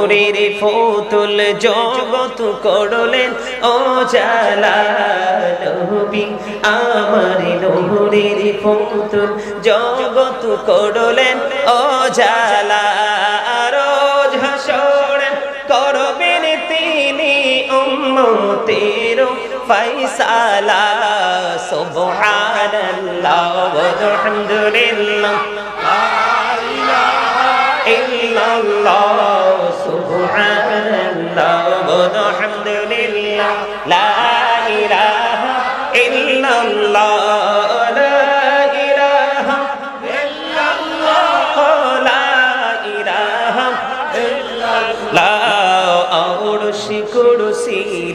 নহরের ফতুল জগত করলেন, ও জালা নবী, আমার নহরের ফতুল জগত করলেন, ও জালা রোজ করবেন তিনি উম্মতের ফয়সালা। সুবহানাল্লাহ, ওয়ালহামদুলিল্লাহ ইল্লাল্লাহ।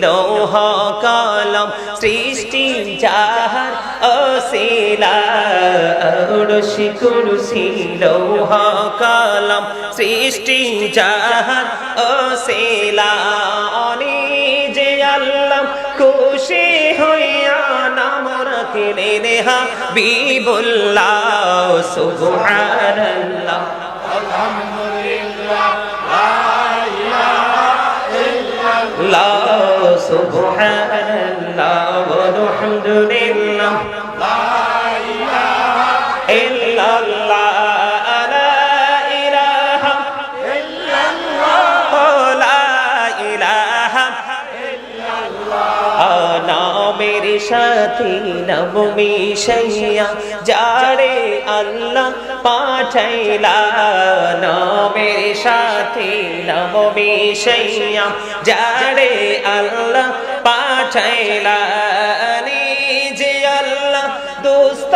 লৌহ কলম সৃষ্টি যাহার অশিলা। অড়শি কুরুষি লৌহ কলম সৃষ্টি যাহার অশিলা। যে আল্লাম খুশি হইয়া নাম রাখিলে নেহা বিবুল্লাহ, সুবহানাল্লাহ। আলহামদুলিল্লাহ। সুবহানাল্লাহ আলহামদুলিল্লাহ লা ইলাহা ইল্লাল্লাহ সাথী নবমী শৈয়া যারে আল্লাহ পাঠাইলা, নবের সাথী নব বিষয়া যারে আল্লাহ পাঠাইলা, নিজে আল্লাহ দোস্ত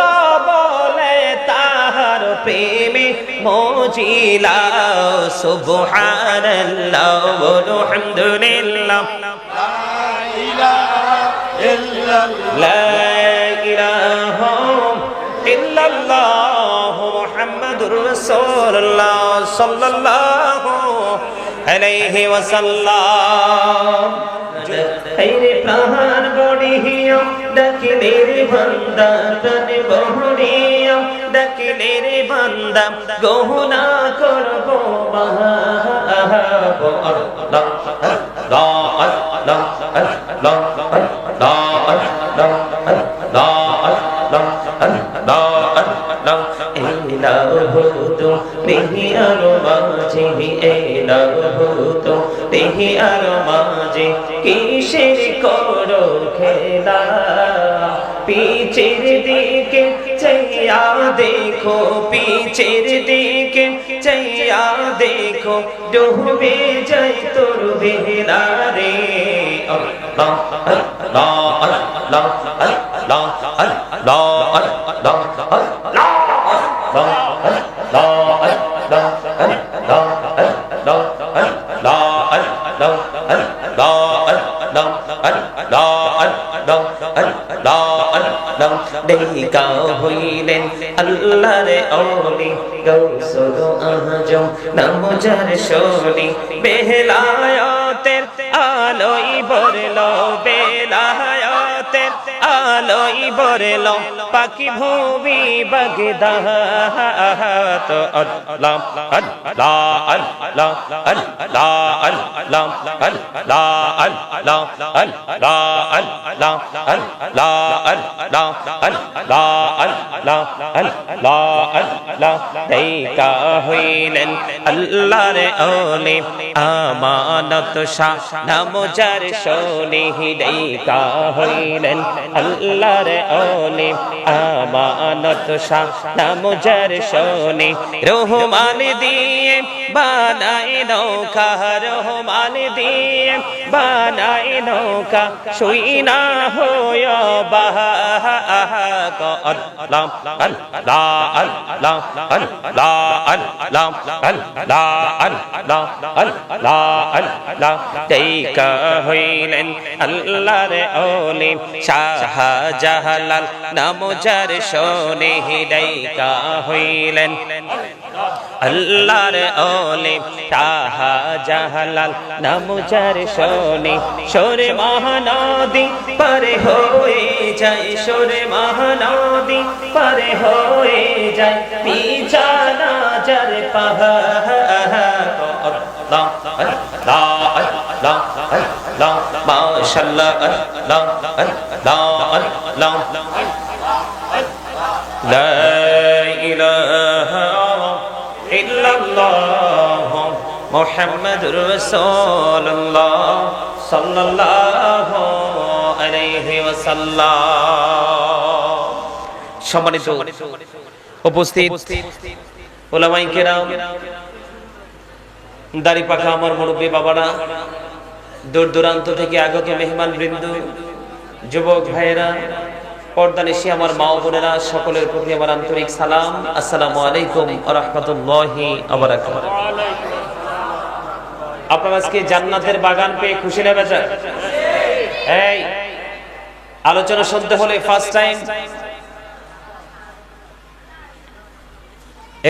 বলে তাহার প্রেমে মজিলা। সুবহানাল্লাহ আলহামদুলিল্লাহ লা ইলাহা ইল্লাল্লাহ। রসুল্লাহ সাল্লাল্লাহু আলাইহি ওয়াসাল্লাম। রে প্রাণ বড়িয়া ডাকিলে রে বান্দা প্রাণ বড়িয়া ডাকিলে রে বান্দা গহনা করব বাহাব দেহি আরও মাঝে এলাভূত দেহি আরও মাঝে কিসের করো খেলা পিছের দিকে চাইয়া দেখো পিছের দিকে চাইয়া দেখো ডুবে যাই তোর বেলা রে আল্লাহ আল্লাহ আল্লাহ আল্লাহ আল্লাহ আল্লাহ đo ấn đo ấn đo ấn đo đây cao huy lên anh là để ông đi gâu sô đô ở trong nam mô cha để sô đi bê la ở ter a loi bor lo bê আলোই বরল পাখি ভূমি বগদা তো আল্লাহ আল্লাহ আল্লাহ আল্লাহ আল্লাহ আল্লাহ আল্লাহ আল্লাহ আল্লাহ আল্লাহ আল্লাহ আল্লাহ আল্লাহ আল্লাহ আল্লাহ আমানত শাহ নাম যার শোনি দেইকা হইলেন আল্লাহর অলি আমানত শাহ নামজার শনি। রহমান দিয়ে বানাই নৌকা, রহমান দিয়ে বানাই নৌকা। শুই না হয় বাহা লাম আল লা আল লাম আল লা আল লাম হইলেন আল্লাহর জাহালাল, নাম যার শোনে দেইকা হইলেন। আল্লাহর ওলি শাহ জাহালাল, নাম যার শোনে, সরে মহানদী পারে হয়ে যায়, সরে মহানদী পারে হয়ে যায় পিছানা যার আল্লাহ আল্লাহ মাশাআল্লাহ আল্লাহ আল্লাহ আল্লাহ لا إله إلا الله محمد رسول الله صلى الله عليه وسلم সম্মানিত উপস্থিত ওলামাই কেরাম দাড়ি পাখা আমার মুরব্বী বাবারা দূর দূরান্ত থেকে আগত মেহমান বৃন্দ, যুবক ভাইয়েরা পর্দানিশি আমার মা বোনেরা, সকলের প্রতি আমার আন্তরিক সালাম। আসসালামু আলাইকুম রহমতুল্লাহি আজকে জান্নাতের বাগান পেয়ে খুশি স্যার এই, আলোচনা শুনতে হলে ফার্স্ট টাইম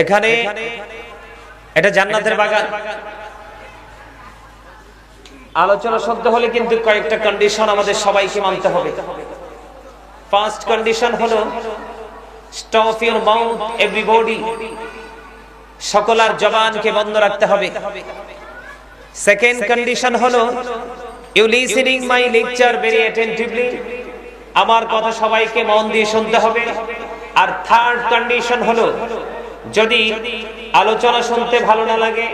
এখানে এটা জান্নাতের বাগান। আলোচনা শুনতে হলে কিন্তু কয়েকটা কন্ডিশন আমাদের সবাইকে মানতে হবে। ফার্স্ট কন্ডিশন হলো স্টপ ইউর মাউথ এভরিবডি সকলার জবানকে বন্ধ রাখতে হবে। সেকেন্ড কন্ডিশন হলো you listening my lecture very attentively আমার কথা সবাইকে মন দিয়ে শুনতে হবে। আর থার্ড কন্ডিশন হলো, যদি আলোচনা শুনতে ভালো না লাগে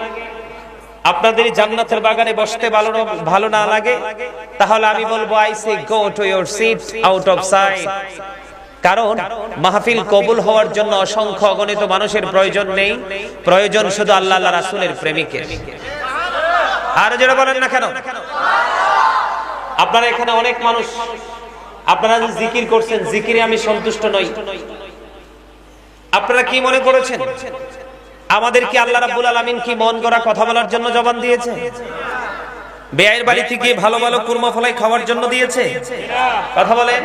আপনাদের জান্নাতের বাগানে বসতে ভালো ভালো না লাগে, তাহলে আমি বলব I say go to your seat out of sight কারণ মাহফিল কবুল হওয়ার জন্য অসংখ্য অগণিত মানুষের প্রয়োজন নেই। প্রয়োজন শুধু আল্লাহ রাসূলের প্রেমিকের। আর যেটা বলেন না কেন? আপনারা এখানে অনেক মানুষ। আপনারা যে জিকির করছেন, জিকিরে আমি সন্তুষ্ট নই। আপনারা কি মনে করেছেন? আমাদের কি আল্লাহ রাব্বুল আলামিন কি মন গড়া কথা বলার জন্য জবান দিয়েছে? বেআইয়ের বাড়ি থেকে ভালো ভালো কুরমা ফলাই খাওয়ার জন্য দিয়েছে? কথা বলেন।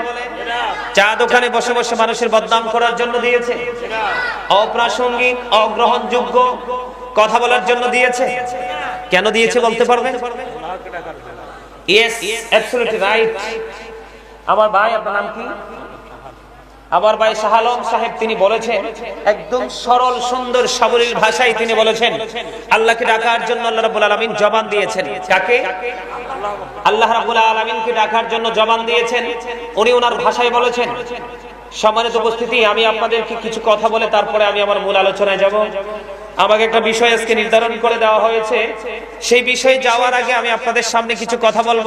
চা দোকানে বসে বসে মানুষের বদনাম করার জন্য দিয়েছে? অপ্রাসঙ্গিক, অগ্রহণযোগ্য কথা বলার জন্য দিয়েছে? কেন দিয়েছে বলতে পারবেন ইয়েস অ্যাবসলিউটলি রাইট আমার ভাই, আপনার নাম কি? আমার ভাই শাহালম সাহেব তিনি বলেছেন, একদম সরল সুন্দর সাবলীল ভাষায় তিনি বলেছেন, আল্লাহকে ডাকার জন্য আল্লাহ রাব্বুল আলামিন জবান দিয়েছেন। কাকে? আল্লাহ রাব্বুল আলামিনকে ডাকার জন্য জবান দিয়েছেন। উনি ওনার ভাষায় বলেছেন, সম্মানিত উপস্থিতি, আমি আপনাদেরকে কিছু কথা বলে তারপরে আমি আমার মূল আলোচনায় যাব। আমাকে একটা বিষয় আজকে নির্ধারণ করে দেওয়া হয়েছে। সেই বিষয়ে যাওয়ার আগে আমি আপনাদের সামনে কিছু কথা বলব।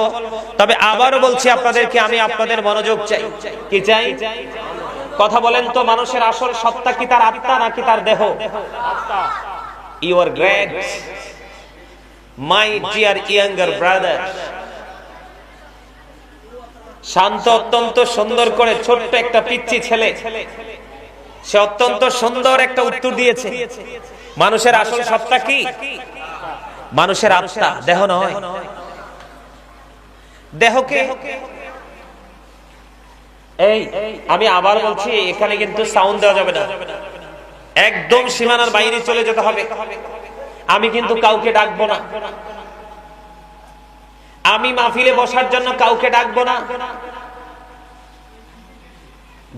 তবে আবারও বলছি আপনাদেরকে, আমি আপনাদের মনোযোগ চাই। কি চাই? কথা বলেন তো, মানুষের আসল সত্তা কি তার আত্মা নাকি তার দেহ? You are great my dear younger brother Shanto, অত্যন্ত সুন্দর করে ছোট্ট একটা পিচ্ছি ছেলে। সে অত্যন্ত সুন্দর একটা উত্তর দিয়েছে। মানুষের আসল সত্তা কি? মানুষের আত্মা, দেহ নয়। দেহকে এই আমি আবার বলছি এখানে কিন্তু সাউন্ড দেওয়া যাবে না। একদম সীমানার বাইরে চলে যেতে হবে। আমি কিন্তু কাউকে ডাকবো না। আমি মাহফিলে বসার জন্য কাউকে ডাকবো না।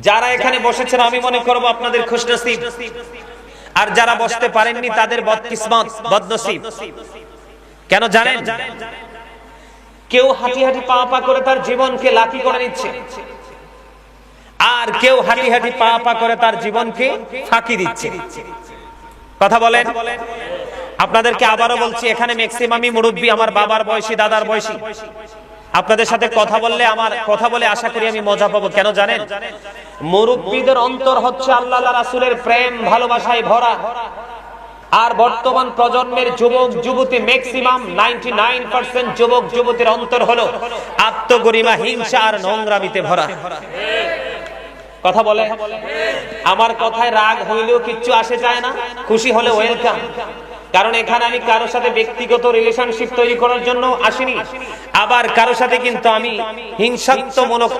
যারা এখানে বসেছেন আমি মনে করব আপনাদের খুশনসিব। আর যারা বসতে পারেননি তাদের বদকিসমত বদনসিব। কেন জানেন? কেউ হাঁটি হাঁটি পা পা করে তার জীবনকে লাকি করে নিচ্ছে। আর কেউ হাঁটি হাঁটি পা পা করে তার জীবনকে ফাঁকি দিচ্ছে। কথা বলেন? আপনাদেরকে আবারও বলছি, এখানে ম্যাক্সিমামই মুরব্বী আমার বাবার বয়সী, দাদার বয়সী। আপনাদের সাথে কথা বললে আমার, কথা বলে আশা করি আমি মজা পাবো। কেন জানেন? মুরব্বীদের অন্তর হচ্ছে আল্লাহ রাসুলের প্রেম, ভালোবাসায় ভরা। আর বর্তমান প্রজন্মের যুবক, যুবতী ম্যাক্সিমাম নাইনটি যুবক, যুবতীর অন্তর হলো আত্মগরিমা, হিংসা আর নোংরামিতে ভরা। কথা বলে, আমার কথায় রাগ হইলেও কিচ্ছু আসে যায় না, খুশি হলে ওয়েলকাম কারণ এখানে আমি কারোর সাথে ব্যক্তিগত রিলেশনশিপ তৈরি করার জন্য আসিনি। আবার কারোর সাথে কিন্তু আমি হিংসাত্মমূলক